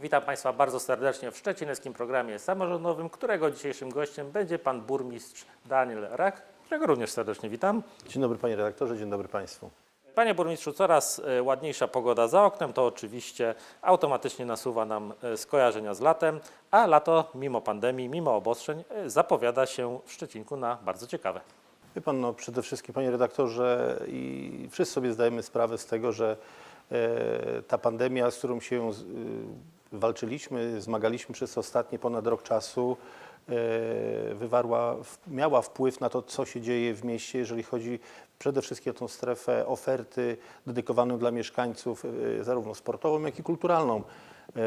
Witam Państwa bardzo serdecznie w szczecineckim programie samorządowym, którego dzisiejszym gościem będzie Pan Burmistrz Daniel Rak, którego również serdecznie witam. Dzień dobry panie redaktorze, dzień dobry państwu. Panie Burmistrzu, coraz e, ładniejsza pogoda za oknem, to oczywiście automatycznie nasuwa nam e, skojarzenia z latem, a lato mimo pandemii, mimo obostrzeń e, zapowiada się w Szczecinku na bardzo ciekawe. Wie pan, no przede wszystkim panie redaktorze i wszyscy sobie zdajemy sprawę z tego, że ta pandemia, z którą się y, walczyliśmy, zmagaliśmy przez ostatni ponad rok czasu, e, wywarła, miała wpływ na to, co się dzieje w mieście, jeżeli chodzi przede wszystkim o tą strefę oferty dedykowaną dla mieszkańców, e, zarówno sportową, jak i kulturalną. E,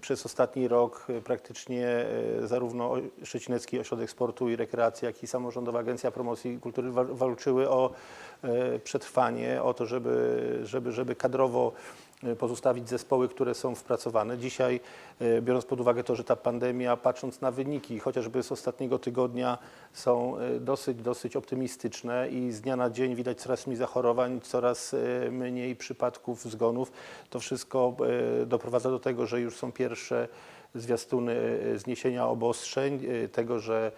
Przez ostatni rok praktycznie zarówno Szczecinecki Ośrodek Sportu i Rekreacji, jak i Samorządowa Agencja Promocji Kultury wa- walczyły o przetrwanie, o to, żeby, żeby, żeby kadrowo pozostawić zespoły, które są wpracowane. Dzisiaj, e, biorąc pod uwagę to, że ta pandemia, patrząc na wyniki, chociażby z ostatniego tygodnia, są e, dosyć, dosyć optymistyczne i z dnia na dzień widać coraz mniej zachorowań, coraz mniej przypadków zgonów. To wszystko doprowadza do tego, że już są pierwsze zwiastuny zniesienia obostrzeń, tego, że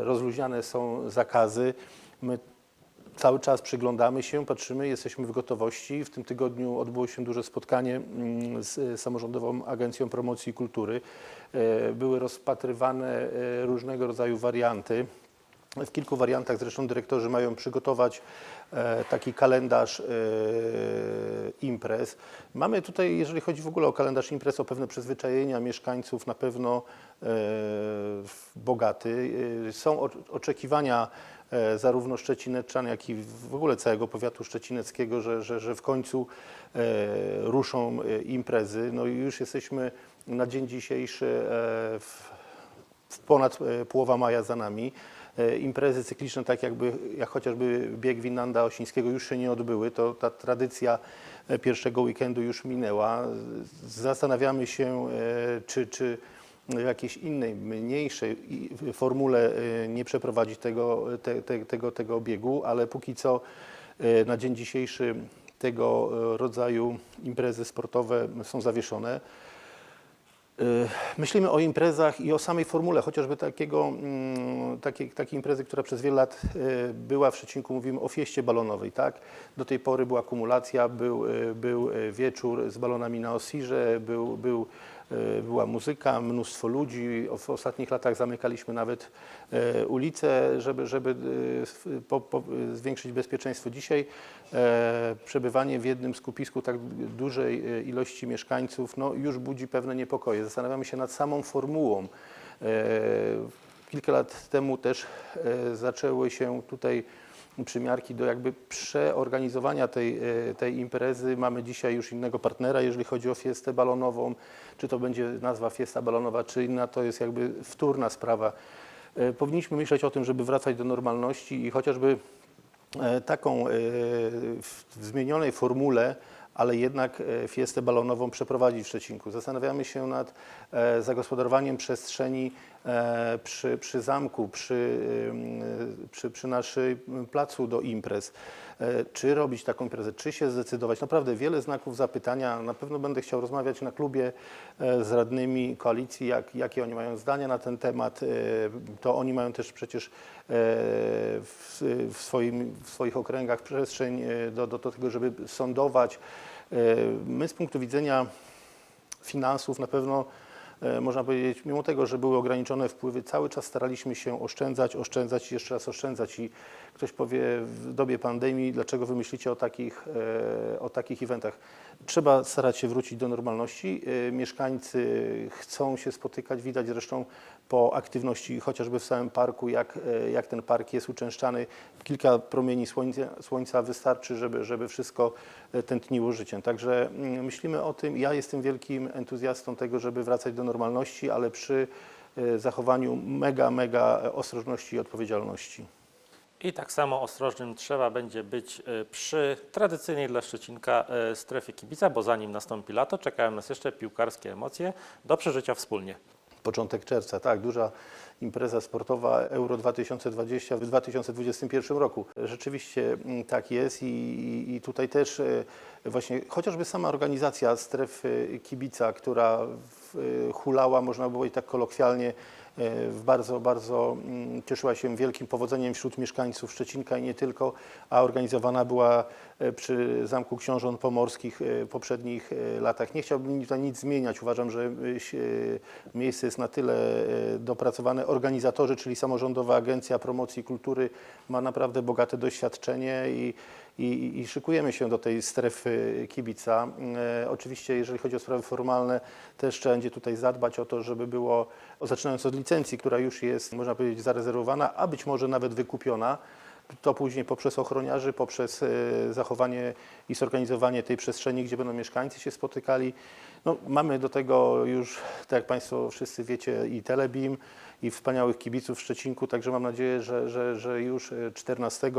rozluźniane są zakazy. My cały czas przyglądamy się, patrzymy, jesteśmy w gotowości. W tym tygodniu odbyło się duże spotkanie mm, z Samorządową Agencją Promocji Kultury. E, Były rozpatrywane e, różnego rodzaju warianty. W kilku wariantach zresztą dyrektorzy mają przygotować e, taki kalendarz e, imprez. Mamy tutaj, jeżeli chodzi w ogóle o kalendarz imprez, o pewne przyzwyczajenia mieszkańców, na pewno e, bogaty. Są oczekiwania zarówno Szczecineczan, jak i w ogóle całego powiatu szczecineckiego, że, że, że w końcu ruszą imprezy. No i już jesteśmy na dzień dzisiejszy w, ponad połowa maja za nami. E, Imprezy cykliczne, tak jakby, jak chociażby bieg Winanda Osińskiego już się nie odbyły, to ta tradycja e, pierwszego weekendu już minęła. Zastanawiamy się, e, czy, czy w jakiejś innej, mniejszej formule nie przeprowadzić tego, te, te, tego, tego biegu, ale póki co na dzień dzisiejszy tego rodzaju imprezy sportowe są zawieszone. Y, Myślimy o imprezach i o samej formule, chociażby takiego, mm, takiej, takiej imprezy, która przez wiele lat y, była w Szczecinku, mówimy o fieście balonowej, tak? Do tej pory była kumulacja, był, y, był wieczór z balonami na Osirze, był, był, była muzyka, mnóstwo ludzi. W ostatnich latach zamykaliśmy nawet y, ulice, żeby, żeby s- po, po, zwiększyć bezpieczeństwo. Dzisiaj e, przebywanie w jednym skupisku tak dużej e, ilości mieszkańców no, już budzi pewne niepokoje. Zastanawiamy się nad samą formułą. E, Kilka lat temu też e, zaczęły się tutaj przymiarki do jakby przeorganizowania tej, e, tej imprezy. Mamy dzisiaj już innego partnera, jeżeli chodzi o fiestę balonową. Czy to będzie nazwa fiesta balonowa, czy inna, to jest jakby wtórna sprawa. E, Powinniśmy myśleć o tym, żeby wracać do normalności i chociażby e, taką w zmienionej formule, ale jednak e, fiestę balonową przeprowadzić w Szczecinku. Zastanawiamy się nad e, zagospodarowaniem przestrzeni e, przy, przy zamku, przy, przy, przy naszym placu do imprez. E, Czy robić taką imprezę, czy się zdecydować? Naprawdę wiele znaków zapytania. Na pewno będę chciał rozmawiać na klubie e, z radnymi koalicji, jak, jakie oni mają zdania na ten temat. E, To oni mają też przecież w, swoim, w swoich okręgach przestrzeń do, do, do tego, żeby sądować. My z punktu widzenia finansów na pewno można powiedzieć, mimo tego, że były ograniczone wpływy, cały czas staraliśmy się oszczędzać, oszczędzać i jeszcze raz oszczędzać. I ktoś powie w dobie pandemii, dlaczego wy myślicie o takich, e, o takich eventach? Trzeba starać się wrócić do normalności. E, Mieszkańcy chcą się spotykać, widać zresztą po aktywności chociażby w samym parku, jak, e, jak ten park jest uczęszczany. Kilka promieni słońca, słońca wystarczy, żeby, żeby wszystko e, tętniło życiem. Także mm, myślimy o tym. Ja jestem wielkim entuzjastą tego, żeby wracać do normalności, ale przy e, zachowaniu mega, mega ostrożności i odpowiedzialności. I tak samo ostrożnym trzeba będzie być przy tradycyjnej dla Szczecinka strefie kibica, bo zanim nastąpi lato, czekają nas jeszcze piłkarskie emocje do przeżycia wspólnie. Początek czerwca, tak, duża impreza sportowa Euro 2020 w 2021 roku. Rzeczywiście mm, tak jest i, i- tutaj też e, właśnie chociażby sama organizacja strefy kibica, która e, hulała, można by powiedzieć tak kolokwialnie, w bardzo, bardzo mm, cieszyła się wielkim powodzeniem wśród mieszkańców Szczecinka i nie tylko, a organizowana była e, przy Zamku Książąt Pomorskich e, w poprzednich e, latach. Nie chciałbym tutaj nic zmieniać. Uważam, że e, miejsce jest na tyle e, dopracowane. Organizatorzy, czyli Samorządowa Agencja Promocji Kultury ma naprawdę bogate doświadczenie i, i, i szykujemy się do tej strefy kibica. E, oczywiście, jeżeli chodzi o sprawy formalne, też trzeba będzie tutaj zadbać o to, żeby było, zaczynając od licencji, która już jest, można powiedzieć, zarezerwowana, a być może nawet wykupiona, to później poprzez ochroniarzy, poprzez e, zachowanie i zorganizowanie tej przestrzeni, gdzie będą mieszkańcy się spotykali. No, mamy do tego już, tak jak Państwo wszyscy wiecie, i Telebim, i wspaniałych kibiców w Szczecinku, także mam nadzieję, że, że, że już e, 14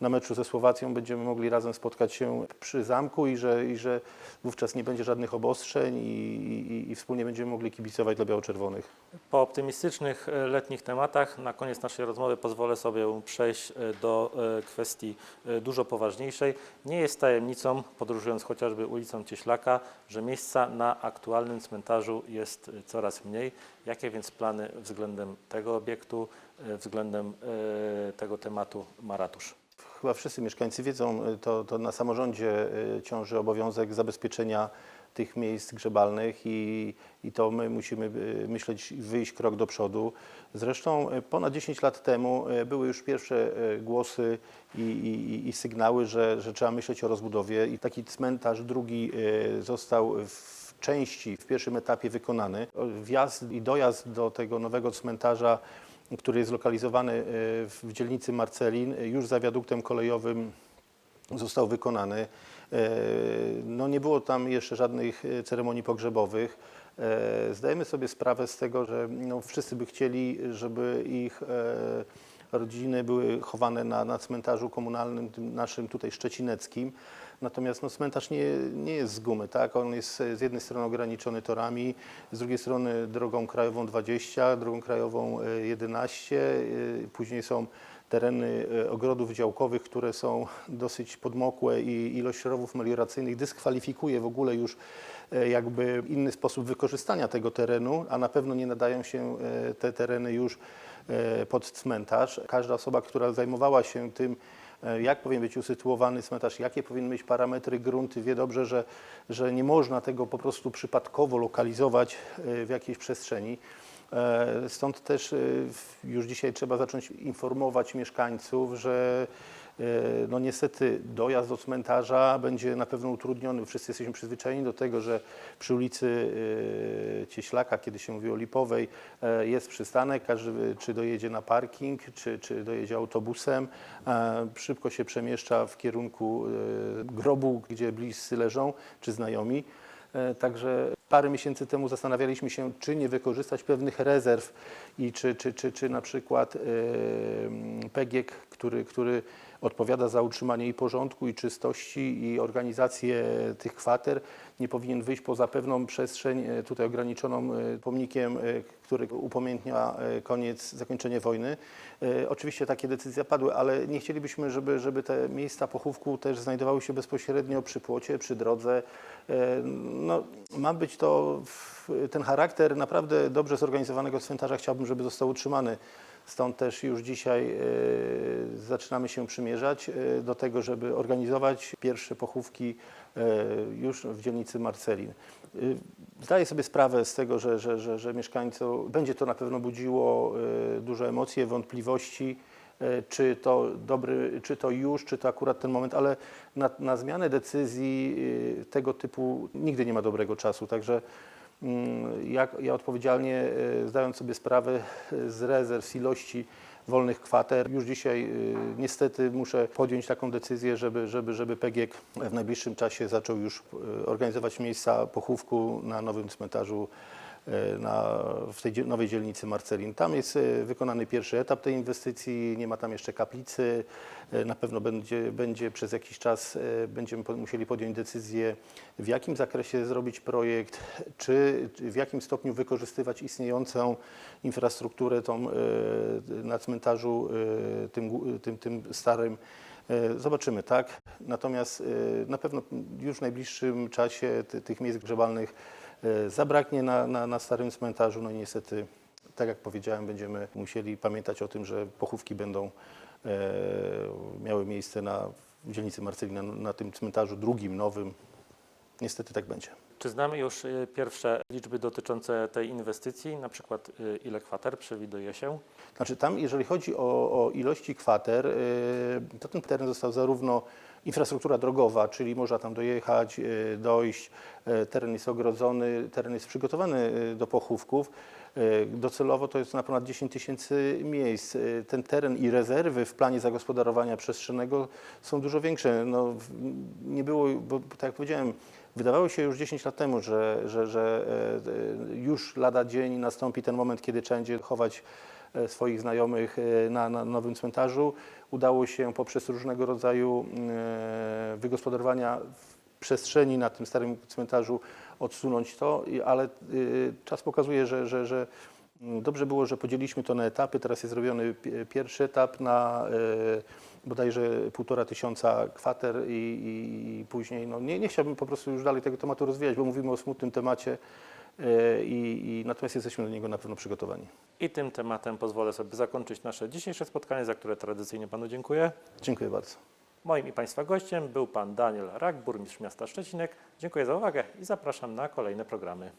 na meczu ze Słowacją będziemy mogli razem spotkać się przy zamku i że, i że wówczas nie będzie żadnych obostrzeń i, i, i wspólnie będziemy mogli kibicować dla biało-czerwonych. Po optymistycznych e, letnich tematach na koniec naszej rozmowy pozwolę sobie przejść e, do e, kwestii dużo poważniejszej. Nie jest tajemnicą, podróżując chociażby ulicą Cieślaka, że miejsca na aktualnym cmentarzu jest coraz mniej. Jakie więc plany względem tego obiektu, względem tego tematu ma ratusz? Chyba wszyscy mieszkańcy wiedzą, y, to, to na samorządzie y, ciąży obowiązek zabezpieczenia tych miejsc grzebalnych i, i to my musimy y, myśleć wyjść krok do przodu. Zresztą ponad 10 lat temu były już pierwsze głosy i, i, i sygnały, że, że trzeba myśleć o rozbudowie i taki cmentarz drugi został w części w pierwszym etapie wykonany. Wjazd i dojazd do tego nowego cmentarza który jest zlokalizowany y, w dzielnicy Marcelin, y, już za wiaduktem kolejowym został wykonany. E, No nie było tam jeszcze żadnych e, ceremonii pogrzebowych. E, Zdajemy sobie sprawę z tego, że no wszyscy by chcieli, żeby ich e, rodziny były chowane na, na cmentarzu komunalnym, tym naszym tutaj szczecineckim. Natomiast no, cmentarz nie, nie jest z gumy, tak? On jest e, z jednej strony ograniczony torami, z drugiej strony drogą krajową 20, drogą krajową e, 11, e, później są tereny e, ogrodów działkowych, które są dosyć podmokłe i ilość rowów melioracyjnych dyskwalifikuje w ogóle już e, jakby inny sposób wykorzystania tego terenu, a na pewno nie nadają się e, te tereny już e, pod cmentarz. Każda osoba, która zajmowała się tym, e, jak powinien być usytuowany cmentarz, jakie powinny być parametry grunty, wie dobrze, że, że nie można tego po prostu przypadkowo lokalizować e, w jakiejś przestrzeni. E, Stąd też e, już dzisiaj trzeba zacząć informować mieszkańców, że e, no niestety dojazd do cmentarza będzie na pewno utrudniony. Wszyscy jesteśmy przyzwyczajeni do tego, że przy ulicy e, Cieślaka, kiedy się mówi o Lipowej, e, jest przystanek, każdy czy dojedzie na parking, czy, czy dojedzie autobusem, e, szybko się przemieszcza w kierunku e, grobu, gdzie bliscy leżą, czy znajomi. E, Także parę miesięcy temu zastanawialiśmy się, czy nie wykorzystać pewnych rezerw i czy, czy, czy, czy na przykład e, PGIEK, który, który odpowiada za utrzymanie i porządku, i czystości, i organizację tych kwater, nie powinien wyjść poza pewną przestrzeń, e, tutaj ograniczoną e, pomnikiem, e, który upamiętnia koniec, zakończenie wojny. Oczywiście takie decyzje padły, ale nie chcielibyśmy, żeby, żeby te miejsca pochówku też znajdowały się bezpośrednio przy płocie, przy drodze. No, ma być to ten charakter naprawdę dobrze zorganizowanego cmentarza. Chciałbym, żeby został utrzymany. Stąd też już dzisiaj e, zaczynamy się przymierzać e, do tego, żeby organizować pierwsze pochówki e, już w dzielnicy Marcelin. Zdaję sobie sprawę z tego, że, że, że, że mieszkańców będzie to na pewno budziło duże emocje, wątpliwości, czy to dobry, czy to już, czy to akurat ten moment, ale na, na zmianę decyzji tego typu nigdy nie ma dobrego czasu. Także jak, ja odpowiedzialnie, e, zdając sobie sprawę e, z rezerw, z ilości wolnych kwater, już dzisiaj e, niestety muszę podjąć taką decyzję, żeby, żeby, żeby PGIEK w najbliższym czasie zaczął już organizować miejsca pochówku na nowym cmentarzu na, w tej nowej dzielnicy Marcelin. Tam jest e, wykonany pierwszy etap tej inwestycji, nie ma tam jeszcze kaplicy. E, Na pewno będzie, będzie przez jakiś czas, e, będziemy musieli podjąć decyzję, w jakim zakresie zrobić projekt, czy w jakim stopniu wykorzystywać istniejącą infrastrukturę tą, e, na cmentarzu e, tym, tym, tym starym. E, Zobaczymy, tak? Natomiast e, na pewno już w najbliższym czasie ty, tych miejsc grzebalnych e, zabraknie na, na, na starym cmentarzu. No i niestety, tak jak powiedziałem, będziemy musieli pamiętać o tym, że pochówki będą e, miały miejsce na w dzielnicy Marcelina, na tym cmentarzu drugim, nowym. Niestety tak będzie. Czy znamy już y, pierwsze liczby dotyczące tej inwestycji, na przykład ile kwater przewiduje się? Znaczy tam, jeżeli chodzi o, o ilości kwater, to ten teren został zarówno infrastruktura drogowa, czyli można tam dojechać, y, dojść, y, teren jest ogrodzony, teren jest przygotowany y, do pochówków. Docelowo to jest na ponad 10 tysięcy miejsc. Ten teren i rezerwy w planie zagospodarowania przestrzennego są dużo większe. No, nie było, bo tak jak powiedziałem, Wydawało się już 10 lat temu, że, że, że e, e, już lada dzień nastąpi ten moment, kiedy trzeba będzie chować e, swoich znajomych e, na, na nowym cmentarzu. Udało się poprzez różnego rodzaju e, wygospodarowania przestrzeni na tym starym cmentarzu odsunąć to, ale e, czas pokazuje, że, że, że mm, dobrze było, że podzieliliśmy to na etapy. Teraz jest zrobiony pi- pierwszy etap na e, bodajże półtora tysiąca kwater i, i, i później, no nie, nie chciałbym po prostu już dalej tego tematu rozwijać, bo mówimy o smutnym temacie e, i, i natomiast jesteśmy do niego na pewno przygotowani. I tym tematem pozwolę sobie zakończyć nasze dzisiejsze spotkanie, za które tradycyjnie Panu dziękuję. Dziękuję bardzo. Moim i Państwa gościem był Pan Daniel Rak, burmistrz miasta Szczecinek. Dziękuję za uwagę i zapraszam na kolejne programy.